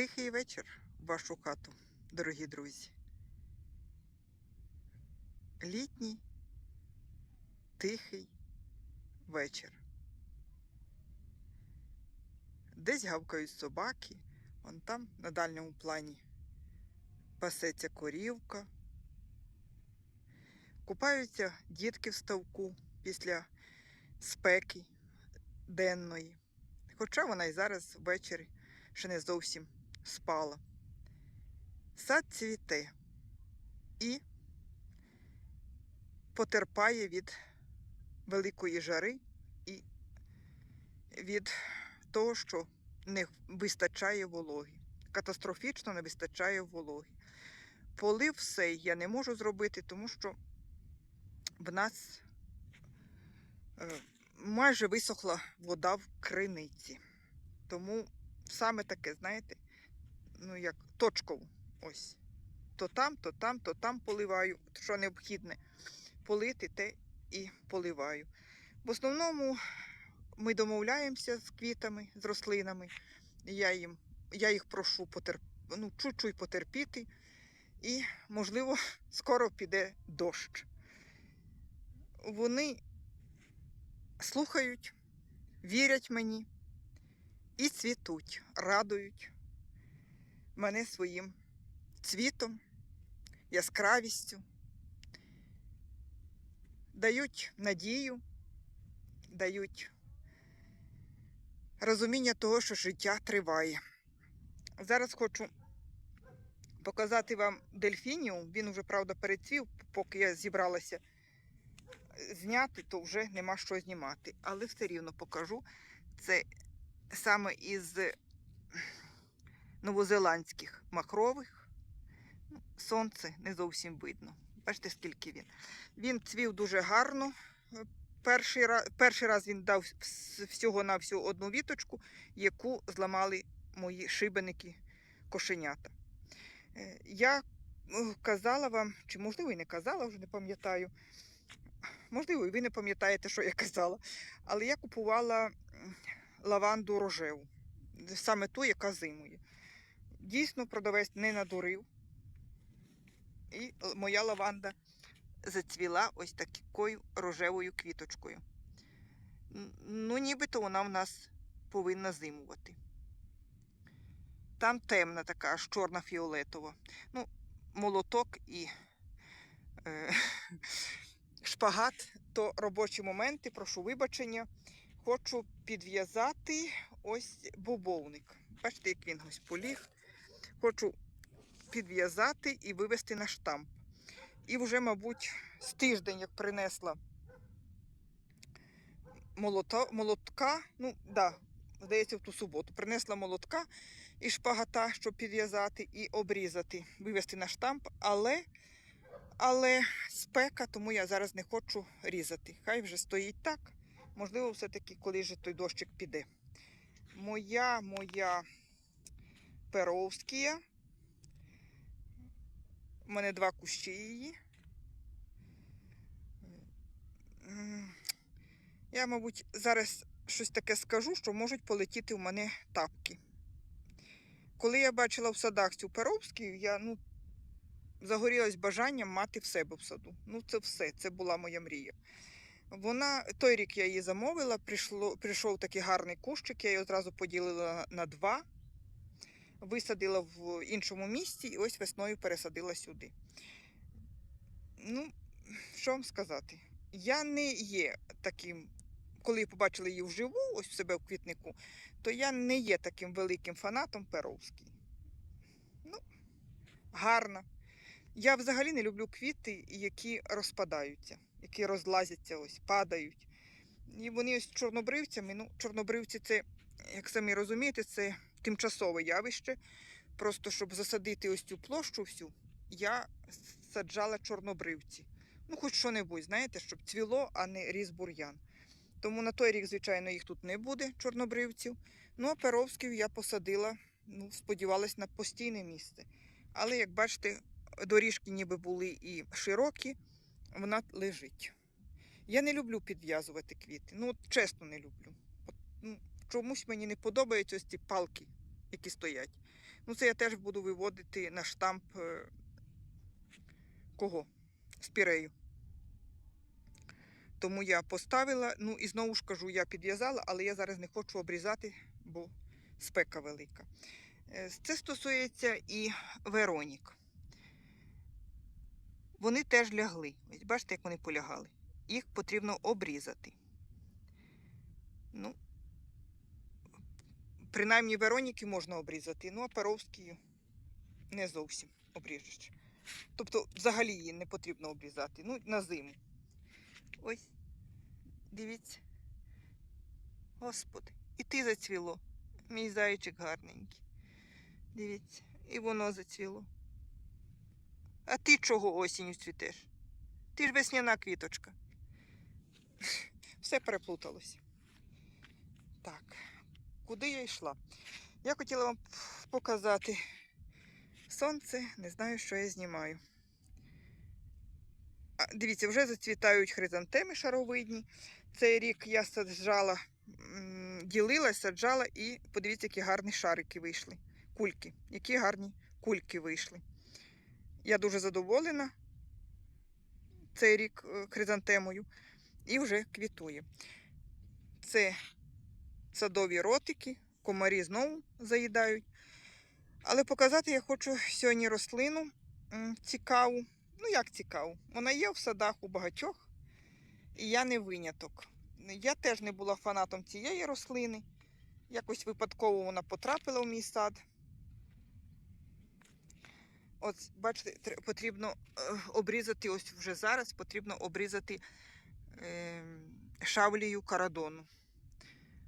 Тихий вечір в вашу хату, дорогі друзі. Літній тихий вечір. Десь гавкають собаки, вон там на дальньому плані пасеться корівка. Купаються дітки в ставку після спеки денної. Хоча вона і зараз ввечері ще не зовсім спала. Сад цвіте і потерпає від великої жари і від того, що не вистачає вологи. Катастрофічно не вистачає вологи. Полив все я не можу зробити, тому що в нас е, майже висохла вода в криниці. Тому саме таке, знаєте, ну як точково. Ось. То там, то там, то там поливаю. Що необхідне полити, те і поливаю. В основному ми домовляємося з квітами, з рослинами. Я, їм, я їх прошу потерп... ну, чуть-чуть потерпіти. І, можливо, скоро піде дощ. Вони слухають, вірять мені і цвітуть, радують мене своїм цвітом, яскравістю, дають надію, дають розуміння того, що життя триває. Зараз хочу показати вам дельфініум. Він вже, правда, перецвів, поки я зібралася зняти, то вже нема що знімати. Але все рівно покажу. Це саме із новозеландських махрових. Сонце не зовсім видно. Бачите, скільки він. Він цвів дуже гарно. Перший раз, перший раз він дав всього на всю одну віточку, яку зламали мої шибеники кошенята. Е, Я казала вам, чи можливо і не казала, вже не пам'ятаю. Можливо, і ви не пам'ятаєте, що я казала. Але я купувала лаванду рожеву, саме ту, яка зимує. Дійсно, продавець не надурив. І моя лаванда зацвіла ось такою рожевою квіточкою. Ну, нібито вона в нас повинна зимувати. Там темна така, аж чорна фіолетова. Ну, молоток і е, шпагат то робочі моменти, прошу вибачення. Хочу підв'язати ось бобовник. Бачите, як він ось поліг. Хочу підв'язати і вивести на штамп. І вже, мабуть, з тиждень, як принесла молота, молотка, ну, да, здається, в ту суботу, принесла молотка і шпагата, щоб підв'язати і обрізати, вивести на штамп, але, але спека, тому я зараз не хочу різати. Хай вже стоїть так. Можливо, все-таки, коли же той дощик піде. Моя, моя перовськія. У мене два кущі її. Я, мабуть, зараз щось таке скажу, що можуть полетіти в мене тапки. Коли я бачила в садах цю перовську, я ну, загорілась бажанням мати в себе в саду. Ну, це все, це була моя мрія. Вона, той рік я її замовила, прийшло, прийшов такий гарний кущик, я її одразу поділила на два, висадила в іншому місці і ось весною пересадила сюди. Ну, що вам сказати? Я не є таким, коли побачила її вживу, ось в себе в квітнику, то я не є таким великим фанатом Перовський. Ну, гарна. Я взагалі не люблю квіти, які розпадаються, які розлазяться, ось, падають. І вони ось чорнобривцями. Ну, чорнобривці це, як самі розумієте, це тимчасове явище. Просто щоб засадити ось цю площу всю, я саджала чорнобривці. Ну, хоч що-небудь, знаєте, щоб цвіло, а не ріс бур'ян. Тому на той рік, звичайно, їх тут не буде, чорнобривців. Ну, а перовськів я посадила, ну, сподівалась, на постійне місце. Але, як бачите, доріжки ніби були і широкі, вона лежить. Я не люблю підв'язувати квіти. Ну, от чесно, не люблю. От, ну, Чомусь мені не подобаються ось ці палки, які стоять. Ну, це я теж буду виводити на штамп е, кого? Спірею. Тому я поставила, ну і знову ж кажу, я підв'язала, але я зараз не хочу обрізати, бо спека велика. Е, Це стосується і Веронік. Вони теж лягли. Ось бачите, як вони полягали. Їх потрібно обрізати. Ну, принаймні Вероніки можна обрізати, ну а Перовські не зовсім обріжеш. Тобто, взагалі її не потрібно обрізати. Ну, на зиму. Ось, дивіться. Господи, і ти зацвіло. Мій зайчик гарненький. Дивіться, і воно зацвіло. А ти чого осінню цвітеш? Ти ж весняна квіточка. Все переплуталося. Так, куди я йшла? Я хотіла вам показати сонце, не знаю, що я знімаю. А, дивіться, вже зацвітають хризантеми шаровидні. Цей рік я саджала, ділила, саджала і подивіться, які гарні шарики вийшли. Кульки. Які гарні кульки вийшли. Я дуже задоволена цей рік е, хризантемою і вже квітує. Це садові ротики, комарі знову заїдають. Але показати я хочу сьогодні рослину цікаву. Ну, як цікаву? Вона є в садах у багатьох, і я не виняток. Я теж не була фанатом цієї рослини. Якось випадково вона потрапила в мій сад. От, бачите, потрібно е, обрізати ось вже зараз, потрібно обрізати е, шавлію карадону.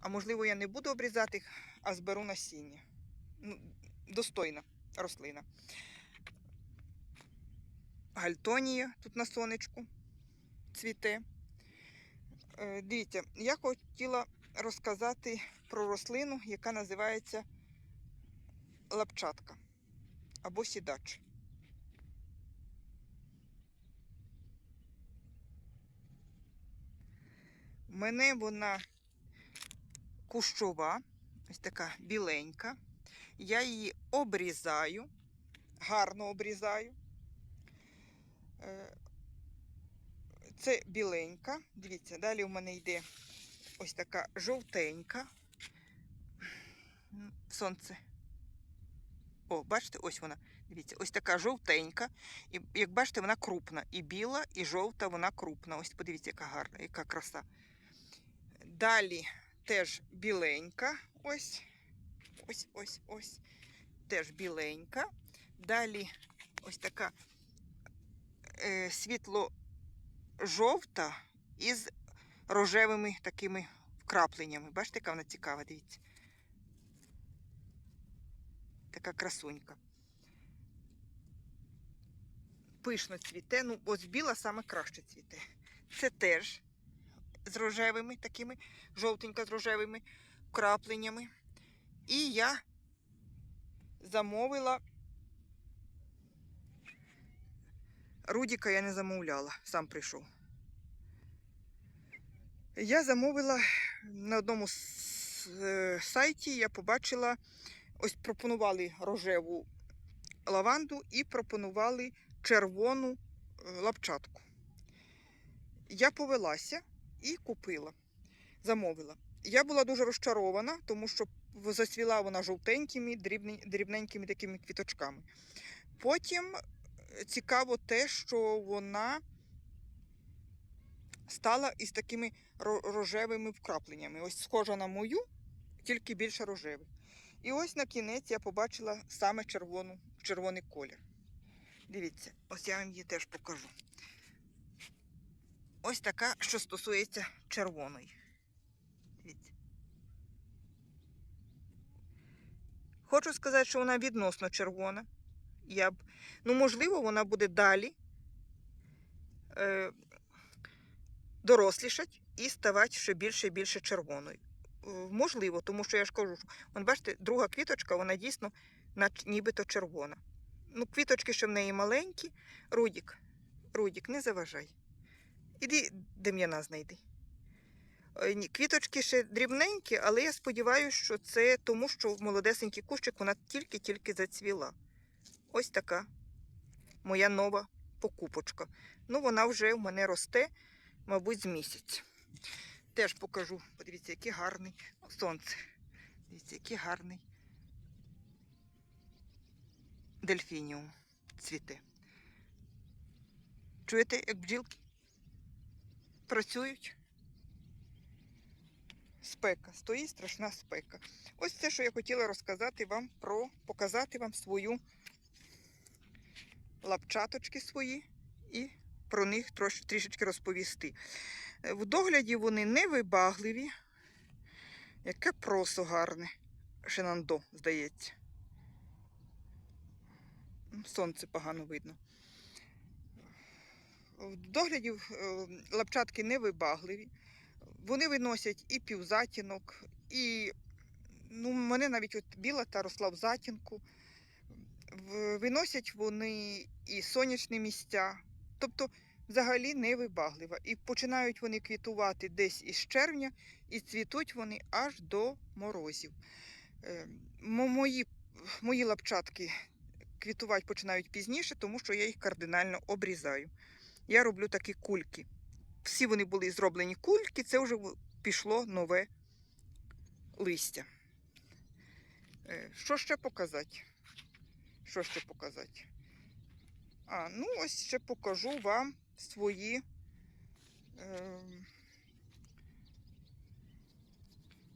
А можливо, я не буду обрізати, їх, а зберу насіння. Ну, достойна рослина. Гальтонія тут на сонечку цвіте. Е, Дивіться, я хотіла розказати про рослину, яка називається лапчатка або сідач. Мене вона кущова, ось така біленька. Я її обрізаю, гарно обрізаю. Е, Це біленька. Дивіться, далі у мене йде ось така жовтенька. Сонце. О, бачите, ось вона. Дивіться, ось така жовтенька. І як бачите, вона крупна. І біла, і жовта, вона крупна. Ось подивіться, яка гарна, яка краса. Далі теж біленька. Ось. Ось, ось, ось. Теж біленька. Далі ось така е, світло-жовта із рожевими такими вкрапленнями. Бачите, яка вона цікава, дивіться. Така красунька. Пишно цвіте. Ну, ось біла саме краще цвіте. Це теж з рожевими, такими жовтенька з рожевими вкрапленнями. І я замовила. Рудіка я не замовляла, сам прийшов. Я замовила на одному е, сайті, я побачила, ось пропонували рожеву лаванду і пропонували червону е, лапчатку. Я повелася і купила, замовила. Я була дуже розчарована, тому що зацвіла вона жовтенькими, дрібненькими такими квіточками. Потім е, цікаво те, що вона стала із такими рожевими вкрапленнями. Ось схожа на мою, тільки більше рожевих. І ось на кінець я побачила саме червону, червоний колір. Дивіться, ось я вам її теж покажу. Ось така, що стосується червоної. Дивіться. Хочу сказати, що вона відносно червона. Я б, ну, можливо, вона буде далі е, дорослішать і ставати ще більше і більше червоною. Е, Можливо, тому що я ж кажу, що, бачите, друга квіточка, вона дійсно нібито червона. Ну, квіточки ще в неї маленькі. Рудік, Рудік, не заважай. Іди Дем'яна знайди. Е, Квіточки ще дрібненькі, але я сподіваюся, що це тому, що молодесенький кущик вона тільки-тільки зацвіла. Ось така моя нова покупочка. Ну, вона вже в мене росте, мабуть, з місяць. Теж покажу. Подивіться, який гарний сонце. Дивіться, який гарний дельфініум цвіте. Чуєте, як бджілки працюють? Спека, стоїть страшна спека. Ось це, що я хотіла розказати вам про, показати вам свою лапчаточки свої і про них трош, трішечки розповісти. Е, В догляді вони невибагливі. Яке просо гарне. Шинандо, здається. Сонце погано видно. В догляді е, лапчатки невибагливі. Вони виносять і півзатінок, і ну, мене навіть от біла та росла в затінку. Виносять вони і сонячні місця, тобто взагалі невибаглива. І починають вони квітувати десь із червня, і цвітуть вони аж до морозів. Е, Мої, мої лапчатки квітувати починають пізніше, тому що я їх кардинально обрізаю. Я роблю такі кульки. Всі вони були зроблені кульки, це вже пішло нове листя. Е, Що ще показати? Що ще показати? А, ну ось ще покажу вам свої е,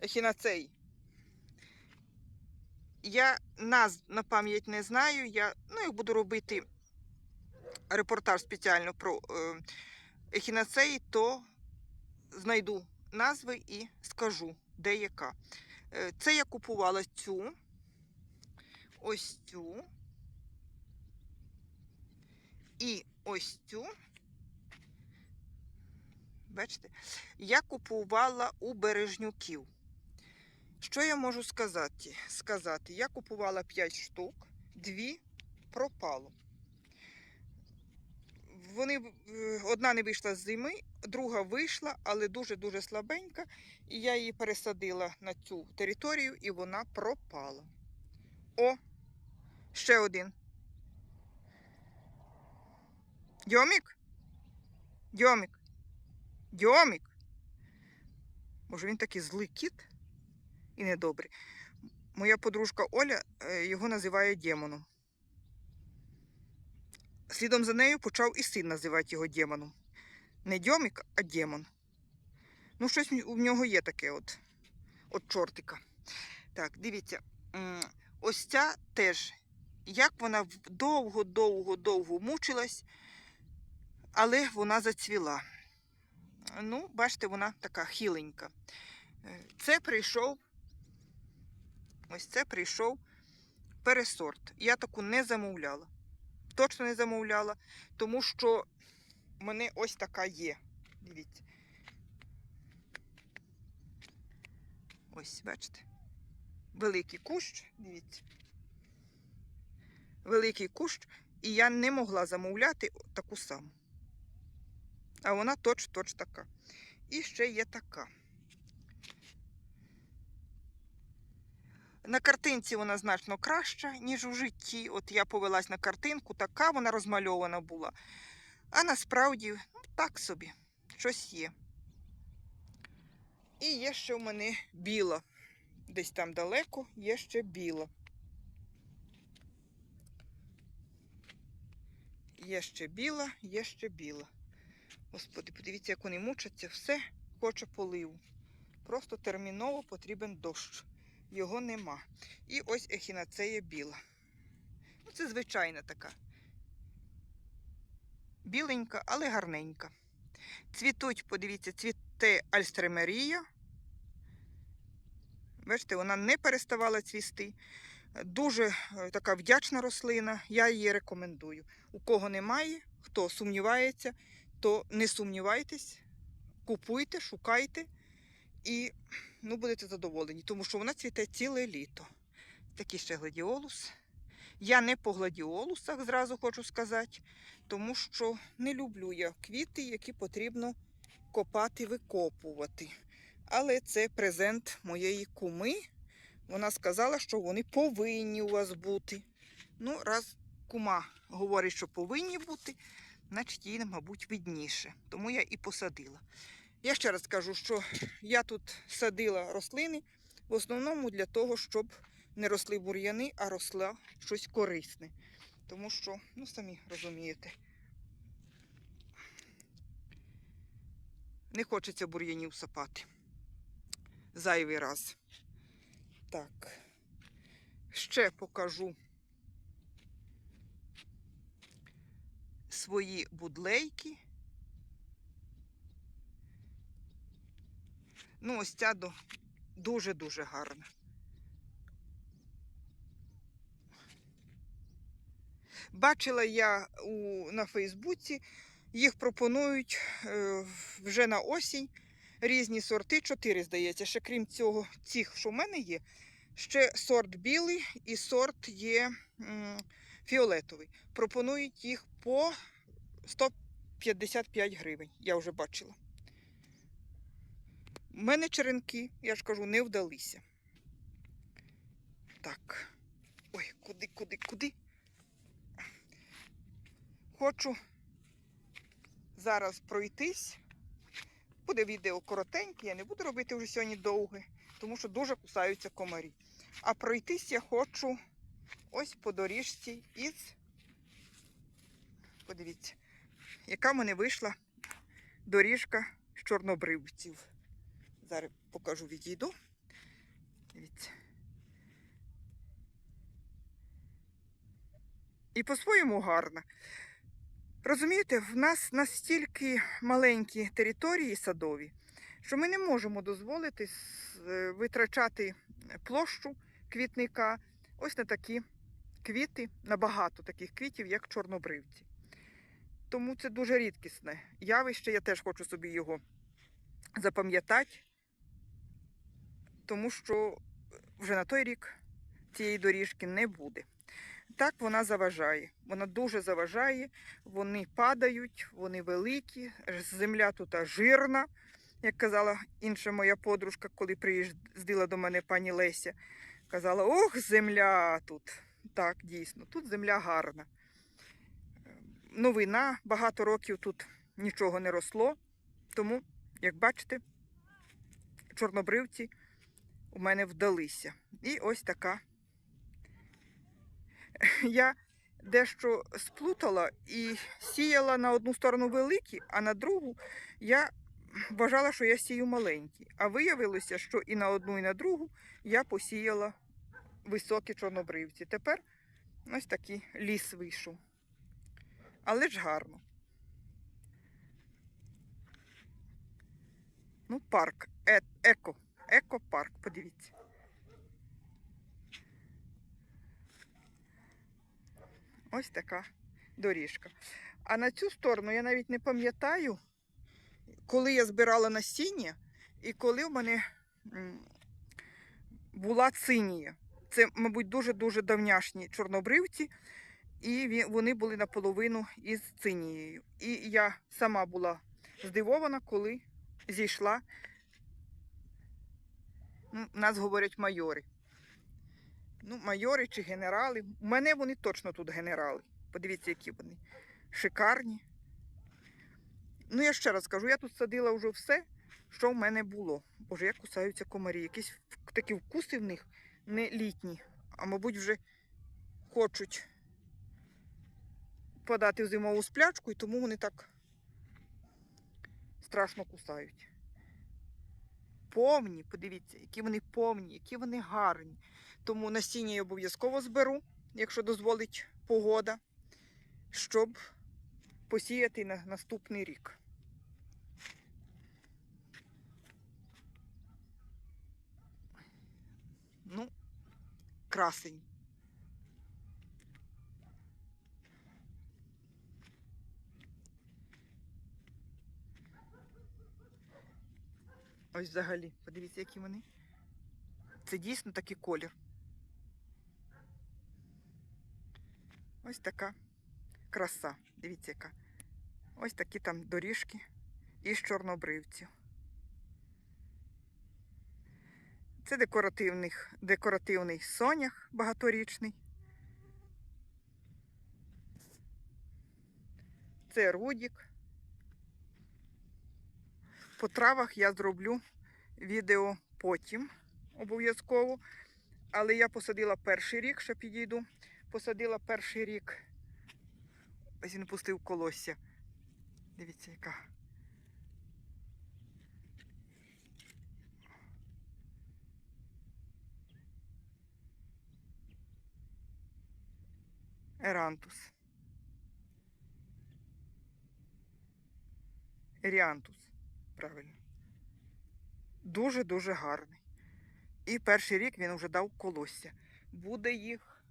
ехінацеї. Я назв на пам'ять не знаю. Я ну, як буду робити репортаж спеціально про е, ехінацеї, то знайду назви і скажу, де яка. Е, Це я купувала цю, ось цю і ось цю. Бачите, я купувала у бережнюків. Що я можу сказати? сказати? Я купувала 5 штук, дві пропало. Вони, одна не вийшла з зими, друга вийшла, але дуже-дуже слабенька. І я її пересадила на цю територію, і вона пропала. О, ще один. Дьомік? Дьомік. Дьомік. Може, він такий злий кіт і недобрий. Моя подружка Оля е, його називає демоном. Слідом за нею почав і син називати його демоном. Не Дьомік, а демон. Ну, щось в нього є таке от, от чортика. Так, дивіться, ось ця теж, як вона довго-довго-довго мучилась, але вона зацвіла. Ну, бачите, вона така хіленька. Е, Це прийшов, ось це прийшов пересорт. Я таку не замовляла. Точно не замовляла, тому що в мене ось така є. Дивіться. Ось, бачите. Великий кущ, дивіться. Великий кущ, і я не могла замовляти таку саму. А вона точ-точ така. І ще є така. На картинці вона значно краща, ніж у житті. От я повелась на картинку, така вона розмальована була. А насправді, ну, так собі, щось є. І є ще в мене біла. Десь там далеко є ще біла. Є ще біла, є ще біла. Господи, подивіться, як вони мучаться, все хоче поливу. Просто терміново потрібен дощ. Його нема. І ось ехінацея біла. Ну, це звичайна така. Біленька, але гарненька. Цвітуть, подивіться, цвіте альстремерія. Бачите, вона не переставала цвісти. Дуже е, така вдячна рослина, я її рекомендую. У кого немає, хто сумнівається, то не сумнівайтесь, купуйте, шукайте і ну, будете задоволені, тому що вона цвіте ціле літо. Такий ще гладіолус. Я не по гладіолусах, зразу хочу сказати, тому що не люблю я квіти, які потрібно копати, викопувати. Але це презент моєї куми. Вона сказала, що вони повинні у вас бути. Ну, раз кума говорить, що повинні бути, значить їй, мабуть, видніше. Тому я і посадила. Я ще раз кажу, що я тут садила рослини в основному для того, щоб не росли бур'яни, а росла щось корисне. Тому що, ну самі розумієте, не хочеться бур'янів сапати. Зайвий раз. Так. Ще покажу свої будлейки. Ну, ось ця дуже-дуже гарна. Бачила я у, на Фейсбуці, їх пропонують е, вже на осінь різні сорти, чотири, здається. Ще крім цього, цих, що в мене є, ще сорт білий і сорт є м, фіолетовий. Пропонують їх по 155 гривень. Я вже бачила. У мене черенки, я ж кажу, не вдалися. Так. Ой, куди, куди, куди? Хочу зараз пройтись. Буде відео коротеньке, я не буду робити вже сьогодні довге, тому що дуже кусаються комарі. А пройтись я хочу ось по доріжці із. Подивіться, яка в мене вийшла доріжка з чорнобривців. Зараз покажу відійду. І по-своєму гарна. Розумієте, в нас настільки маленькі території садові, що ми не можемо дозволити е, витрачати площу квітника ось на такі квіти, на багато таких квітів, як чорнобривці. Тому це дуже рідкісне явище. Я теж хочу собі його запам'ятати, тому що вже на той рік цієї доріжки не буде. Так вона заважає. Вона дуже заважає, вони падають, вони великі, земля тут жирна, як казала інша моя подружка, коли приїздила до мене пані Леся. Казала: ох, земля тут. Так, дійсно, тут земля гарна. Новина, багато років тут нічого не росло. Тому, як бачите, чорнобривці у мене вдалися. І ось така я дещо сплутала і сіяла на одну сторону великі, а на другу я вважала, що я сію маленькі. А виявилося, що і на одну, і на другу я посіяла високі чорнобривці. Тепер ось такий ліс вийшов. Але ж гарно. Ну, парк, е- еко, екопарк, подивіться. Ось така доріжка. А на цю сторону я навіть не пам'ятаю, коли я збирала насіння і коли в мене була цинія. Це, мабуть, дуже-дуже давняшні чорнобривці, і вони були наполовину із цинією. І я сама була здивована, коли зійшла. Ну, нас говорять майори. Ну, майори чи генерали. У мене вони точно тут генерали. Подивіться, які вони шикарні. Ну, я ще раз кажу, я тут садила вже все, що в мене було. Боже, як кусаються комарі. Якісь такі вкуси в них не літні, а мабуть, вже хочуть подати в зимову сплячку, і тому вони так страшно кусають. Повні, подивіться, які вони повні, які вони гарні. Тому насіння я обов'язково зберу, якщо дозволить погода, щоб посіяти на наступний рік. Ну, красень. Ось взагалі, подивіться, які вони. Це дійсно такий колір. Ось така краса. Дивіться, яка. Ось такі там доріжки із чорнобривців. Це декоративний, декоративний сонях багаторічний. Це рудік. По травах я зроблю відео потім обов'язково. Але я посадила перший рік, ще підійду. Посадила перший рік. Ось він пустив колосся. Дивіться, яка. Ерантус. Еріантус. Правильно. Дуже-дуже гарний. І перший рік він вже дав колосся. Буде їх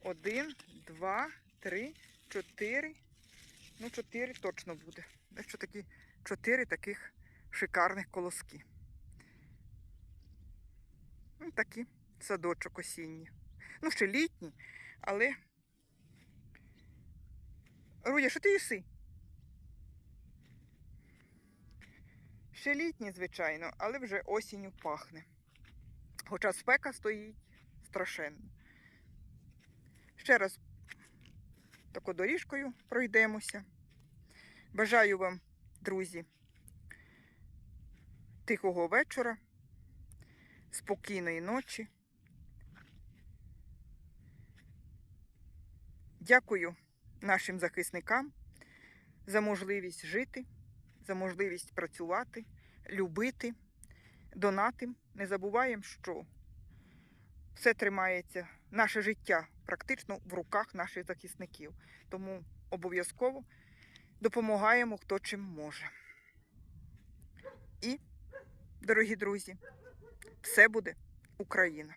один, два, три, чотири. Ну, чотири точно буде. Дещо такі чотири таких шикарних колоски. Ну, такі садочок осінні. Ну, ще літні, але. Рудя, що ти їси? Ще літні, звичайно, але вже осінню пахне. Хоча спека стоїть страшенно. Ще раз тако доріжкою пройдемося. Бажаю вам, друзі, тихого вечора, спокійної ночі. Дякую нашим захисникам за можливість жити, за можливість працювати, любити, донати. Не забуваємо, що все тримається, наше життя практично в руках наших захисників. Тому обов'язково допомагаємо хто чим може. І, дорогі друзі, все буде Україна!